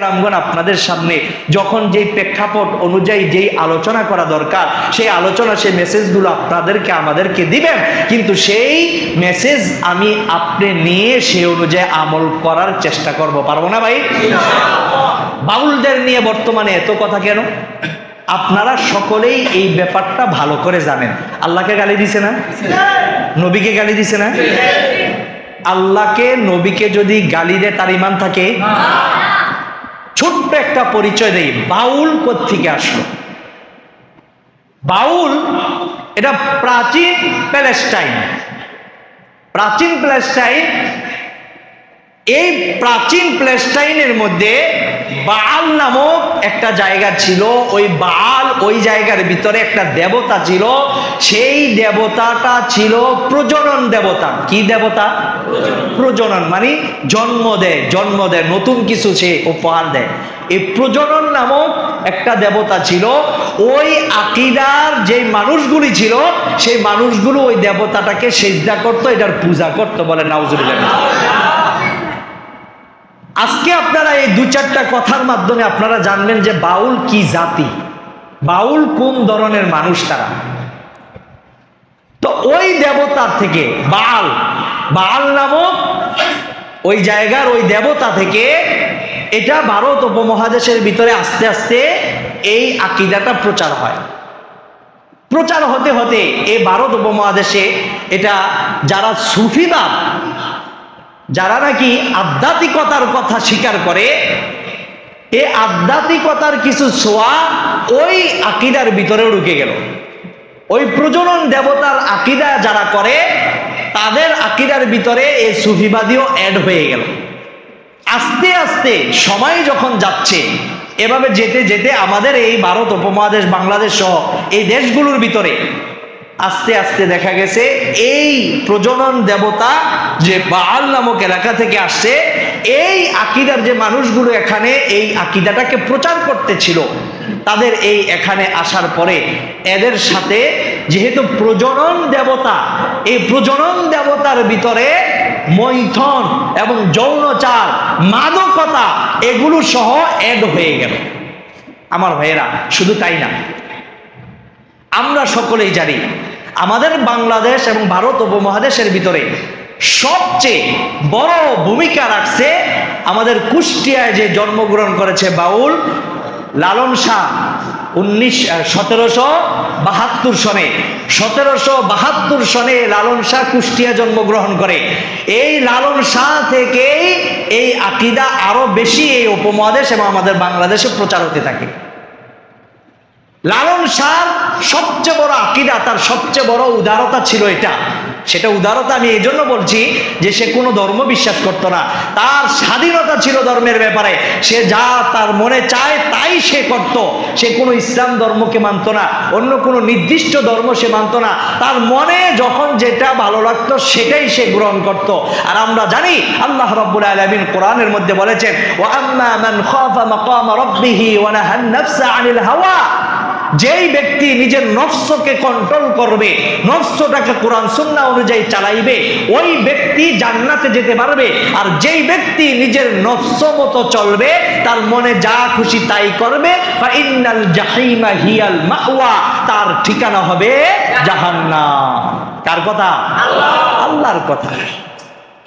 রামগণ আপনাদের সামনে যখন যেই প্রেক্ষাপট অনুযায়ী যেই আলোচনা করা দরকার, সেই আলোচনা, সেই মেসেজগুলো আপনাদেরকে, আমাদেরকে দিবেন। কিন্তু সেই মেসেজ আমি আপনি নিয়ে সেই অনুযায়ী আমল করার চেষ্টা করব। পারব না ভাই? বাউলদের নিয়ে বর্তমানে এত কথা কেন? আপনারা সকলেই এই ব্যাপারটা ভালো করে জানেন। আল্লাহকে গালি দিছে না? নবীকে গালি দিছে না? আল্লাহকে, নবীকে যদি গালি দেয়, তার ইমান থাকে? ছোট্ট একটা পরিচয় দেই, বাউল থেকে আসলো? বাউল, এটা প্রাচীন প্যালেস্টাইন। প্রাচীন প্যালেস্টাইন, এই প্রাচীন প্যালেস্টাইনের মধ্যে বাল নামক একটা জায়গা ছিল, ওই বাল ওই জায়গার ভিতরে একটা দেবতা ছিল, সেই দেবতাটা ছিল প্রজনন দেবতা। কি দেবতা? প্রজনন মানে জন্ম দেয় জন্ম দেয়, নতুন কিছু সে উপহার দেয়। এই প্রজনন নামক একটা দেবতা ছিল, ওই আকিদার যে মানুষগুলি ছিল, সেই মানুষগুলো ওই দেবতাটাকে সেজদা করতো, এটার পূজা করতো বলে নাউজুবিল্লাহ। আজকে আপনারা এই দু চারটা কথার মাধ্যমে আপনারা জানলেন যে বাউল কি জাতি। বাউল কোন ধরনের মানুষ তারা? তো ওই দেবতার থেকে বাল বাল নামক ওই জায়গার ওই দেবতা থেকে এটা ভারত উপমহাদেশের ভিতরে আস্তে আস্তে এই আকিদাটা প্রচার হয়। প্রচার হতে হতে এই ভারত উপমহাদেশে এটা যারা সুফিবাদ, যারা নাকি আধ্যাত্মিকতার কথা স্বীকার করে এ আধ্যাত্মিকতার কিছু ছোঁয়া ওই আকিদার ভিতরে ঢুকে গেল। ওই প্রজনন দেবতার আকিদা যারা করে, তাদের আকিদার ভিতরে এই সুফিবাদীও অ্যাড হয়ে গেল। আস্তে আস্তে সময় যখন যাচ্ছে, এভাবে যেতে যেতে আমাদের এই ভারত উপমহাদেশ, বাংলাদেশ সহ এই দেশগুলোর ভিতরে আস্তে আস্তে দেখা গেছে, এই প্রজনন দেবতা যে বাল নামক এলাকা থেকে আসছে এই আকিদার যে মানুষগুলো এখানে এই আকিদাটাকে প্রচার করতেছিল, তাদের এই এখানে আসার পরে এদের সাথে যেহেতু প্রজনন দেবতা, এই প্রজনন দেবতার ভিতরে মৈথন এবং যৌনচার, মাদকতা এগুলো সহ এড হয়ে গেল। আমার ভাইয়েরা, শুধু তাই না। আমরা সকলেই জানি, আমাদের বাংলাদেশ এবং ভারত উপমহাদেশের ভিতরে সবচেয়ে বড় ভূমিকা রাখছে আমাদের কুষ্টিয়ায় যে জন্মগ্রহণ করেছে বাউল লালন শাহ, উনিশ সতেরোশো বাহাত্তর সনে। সতেরোশো বাহাত্তর সনে লালন শাহ কুষ্টিয়া জন্মগ্রহণ করে। এই লালন শাহ থেকেই এই আকিদা আরও বেশি এই উপমহাদেশ এবং আমাদের বাংলাদেশে প্রচার হতে থাকে। লালন শাহ সবচেয়ে বড় আকিদা, তার সবচেয়ে বড় উদারতা ছিল এটা। সেটা উদারতা, আমি এই জন্য বলছি যে সে কোনো ধর্ম বিশ্বাস করত না। তার স্বাধীনতা ছিল ধর্মের ব্যাপারে। সে যা তার মনে চায় তাই সে করত। সে কোনো ইসলাম ধর্মকে মানত না। অন্য কোনো নির্দিষ্ট ধর্ম সে মানত না। তার মনে যখন যেটা ভালো লাগতো সেটাই সে গ্রহণ করত। আর আমরা জানি, আল্লাহ রব্বুল আলামিন কোরআনের মধ্যে বলেছেন, ওয়া আম্মা মান খাফা মাকামা রাব্বিহি ওয়া নাহান আনিল হাওয়া। যেই ব্যক্তি নিজের নফসকে কন্ট্রোল করবে নফসটাকে কোরআন সুন্নাহ অনুযায়ী চালাইবে ওই ব্যক্তি জান্নাতে যেতে পারবে। আর যেই ব্যক্তি নিজের নফস মতো চলবে তার মনে যা খুশি তাই করবে। বা ইন্নাল জাহিমা হিয়াল মাওয়া তার ঠিকানা হবে জাহান্নাম। কার কথা? আল্লাহর কথা।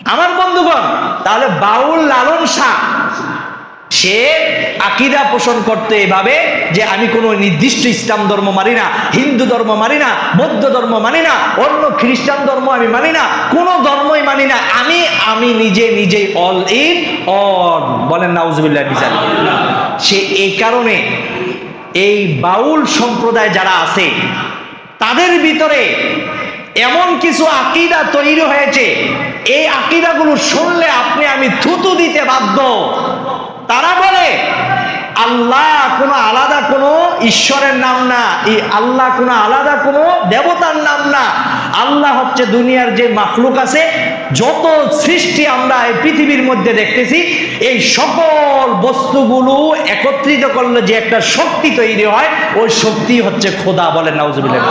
আমার বন্ধুগণ তাহলে বাউল লালন শাহ সে আকিদা পোষণ করতে এভাবে যে আমি কোনো নির্দিষ্ট ইসলাম ধর্ম মানি না, হিন্দু ধর্ম মানি না, বৌদ্ধ ধর্ম মানি না, অন্য খ্রিস্টান ধর্ম আমি মানি না, কোনো ধর্মই মানি না, আমি আমি নিজে নিজেই অল ইন অন বলেন নাউজুবিল্লাহ মিজান সে এই কারণে এই বাউল সম্প্রদায় যারা আছে, তাদের ভিতরে এমন কিছু আকিদা তৈরি হয়েছে, এই আকিদাগুলো শুনলে আপনি আমি থুতু দিতে বাধ্য। তারা বলে, আল্লাহ কোনো আলাদা কোনো ঈশ্বরের নাম না, এই আল্লাহ কোনো আলাদা কোনো দেবতার নাম না। আল্লাহ হচ্ছে দুনিয়ার যে মাখলুক আছে, যত সৃষ্টি আমরা এই পৃথিবীর মধ্যে দেখতেছি, এই সকল বস্তুগুলো একত্রিত করলে যে একটা শক্তি তৈরি হয়, ওই শক্তি হচ্ছে খোদা বলেন নাউজুবিল্লাহ।